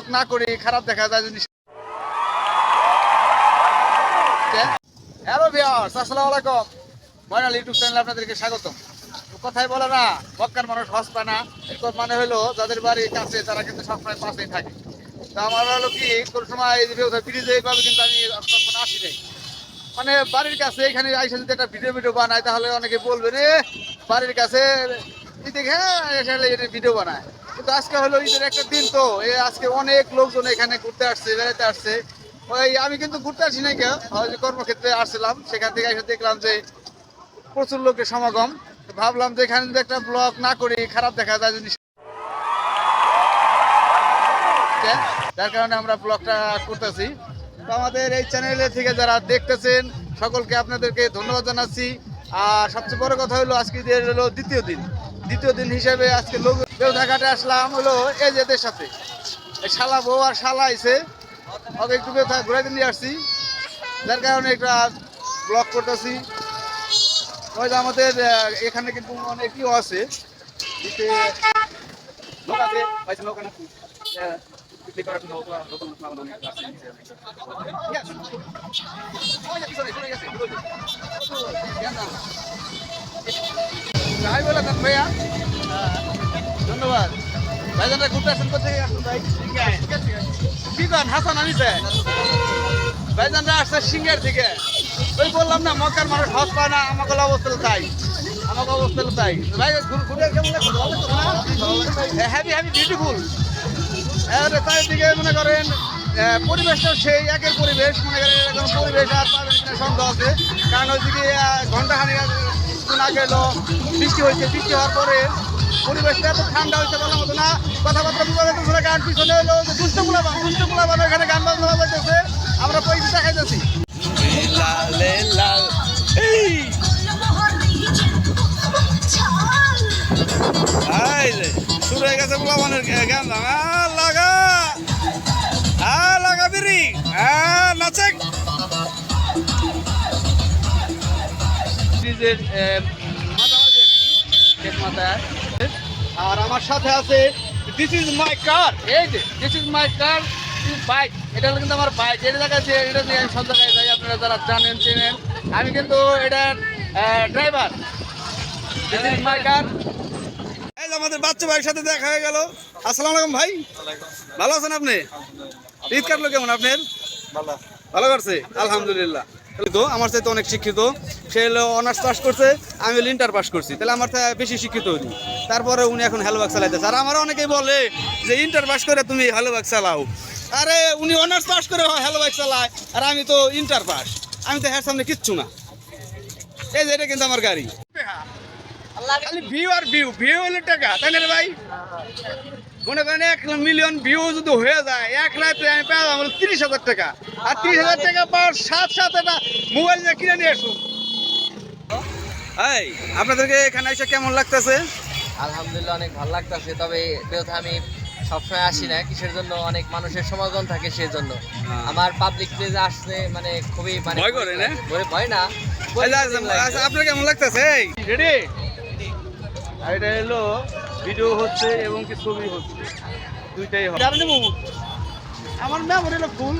Blog না করি, খারাপ দেখা যায় জিনিস। হ্যালো ভিউয়ার্স, আসসালামু আলাইকুম। ময়নাল ইউটিউব চ্যানেলে আপনাদেরকে স্বাগতম। কথাই বলে না মক্কার মানুষ হস না। এরকম মানে হলো, যাদের বাড়ি কাছে তারা কিন্তু সবসময় পাশেই থাকে। তো আমার হলো কি, কোন সময় ব্রিজে এইভাবে কিন্তু আমি কখনো আসি নাই। মানে বাড়ির কাছে এখানে আইসা যদি একটা ভিডিও ভিডিও বানায়, তাহলে অনেকে বলবে, রে, বাড়ির কাছে দেখে ভিডিও বানায়। কিন্তু আজকে হলো ঈদের একটা দিন তো। এই আজকে অনেক লোকজন এখানে ঘুরতে আসছে বেড়াতে আসছে। ওই আমি কিন্তু ঘুরতে আসি নাই কেউ কর্মক্ষেত্রে আসছিলাম, সেখান থেকে এসে দেখলাম যে প্রচুর লোকের সমাগম। ভাবলাম যে এখানে একটা ব্লগ না করি, খারাপ দেখা যায় জিনিস। যার কারণে আমরা ব্লগটা করতেছি। তো আমাদের এই চ্যানেলে থেকে যারা দেখতেছেন, সকলকে আপনাদেরকে ধন্যবাদ জানাচ্ছি। আর সবচেয়ে বড় কথা হলো, আজকে হলো দ্বিতীয় দিন। দ্বিতীয় দিন হিসেবে আজকে লোক দেওঘাটে আসলাম হলো এই যে এদের সাথে। শালা বউ আর শালা আইছে। ওকে একটু ঘুরাইতে নিয়ে আসছি। যার কারণে একটা ব্লক করতেছি। যে আমাদের এখানে কিন্তু অনেক ইয়ে আছে। আছে। আহ, বিক্রি যাই বলে দেন ভাইয়া। ধন্যবাদ। ভাইজানরা ঘুরতে আসেন কোথা থেকে আসুন ভাই। কি কন হাসান আমি ভাইজানরা আসছে সিঙ্গার থেকে ওই বললাম না মক্কার মানুষ হজ পায় না আমাকে অবস্থা তাই। আমাকে অবস্থা তাই। ভাই ঘুরে কেমন হ্যাভি হ্যাভি বিউটিফুল চারিদিকে মনে করেন আহ, পরিবেশটা সেই একের পরিবেশ। মনে করেন এরকম পরিবেশ আর পাবেন সন্দেহ আছে। কারণ ওইদিকে ঘণ্টা খানিক কিছুদিন আগে এলো বৃষ্টি হয়েছে বৃষ্টি হওয়ার পরে পরিবেশটা এত ঠান্ডা হয়েছে বলার মতো না কথাবার্তা যাচ্ছে না গান পিছনে এলো যে দুষ্ট গুলাবান দুষ্ট গুলাবান এখানে গান বাজনা বাজতেছে আমরা পয়সা দেখাইতেছি হয়ে গেছে পোলাপানের গান আ ব্রিজের মাঝামাঝি আর শেষ মাথায় আর আমার সাথে আছে দিস ইজ মাই কার এই যে this is my car bike এটা হলো কিন্তু আমার বাইক এটা দেখাচ্ছে এটা নিয়ে আমি সব জায়গায় যাই আপনারা যারা জানেন চেনেন। আমি কিন্তু এটার driver this is my car আমাদের বাচ্চা ভাইয়ের সাথে দেখা হয়ে গেল। আসসালামু আলাইকুম ভাই। ভালো আছেন আপনি? ঈদ কাটলো কেমন আপনার? ভালো। করছে আলহামদুলিল্লাহ। আমার চাইতে অনেক শিক্ষিত। সে হলো অনার্স পাস করছে, আমি হলো ইন্টার পাস করছি। তাহলে আমার বেশি শিক্ষিত উনি তারপরে উনি এখন হ্যালোবাগ চালাইতেছে। আর আমার অনেকেই বলে যে ইন্টার পাস করে তুমি হ্যালোবাগ চালাও। আরে, উনি অনার্স পাস করে হ্যালোবাগ চালায়। আর আমি তো ইন্টার পাস আমি তো হ্যার সামনে কিচ্ছু না। এই যে, এটা কিন্তু আমার গাড়ি। খালি ভিউ আর ভিউ ভিউ হলে টাকা। তাই না ভাই? মনে করেন এক মিলিয়ন ভিউ যদি হয়ে যায় এক রাতে আমি পেয়ে যাব তিরিশ হাজার টাকা। আর তিরিশ হাজার টাকা পাওয়ার সাত সাত একটা মোবাইল নিয়ে কিনে নিয়ে আসুন। এই আপনাদেরকে এখানে এসে কেমন লাগতেছে? আলহামদুলিল্লাহ অনেক ভালো লাগতেছে তবে বেরোতে আমি সবসময় আসি না কিসের জন্য? অনেক মানুষের সমাগম থাকে সেই জন্য হ্যাঁ। আমার পাবলিক প্লেসে আসতে মানে খুবই মানে ভয় করে না? ভয়- না। আচ্ছা, আপনার কেমন লাগতেছে? এই। রেডি আর এটা হলো ভিডিও হচ্ছে এবং কি ছবি হচ্ছে। দুইটাই হবে। আমার মেমোরি হলো ফুল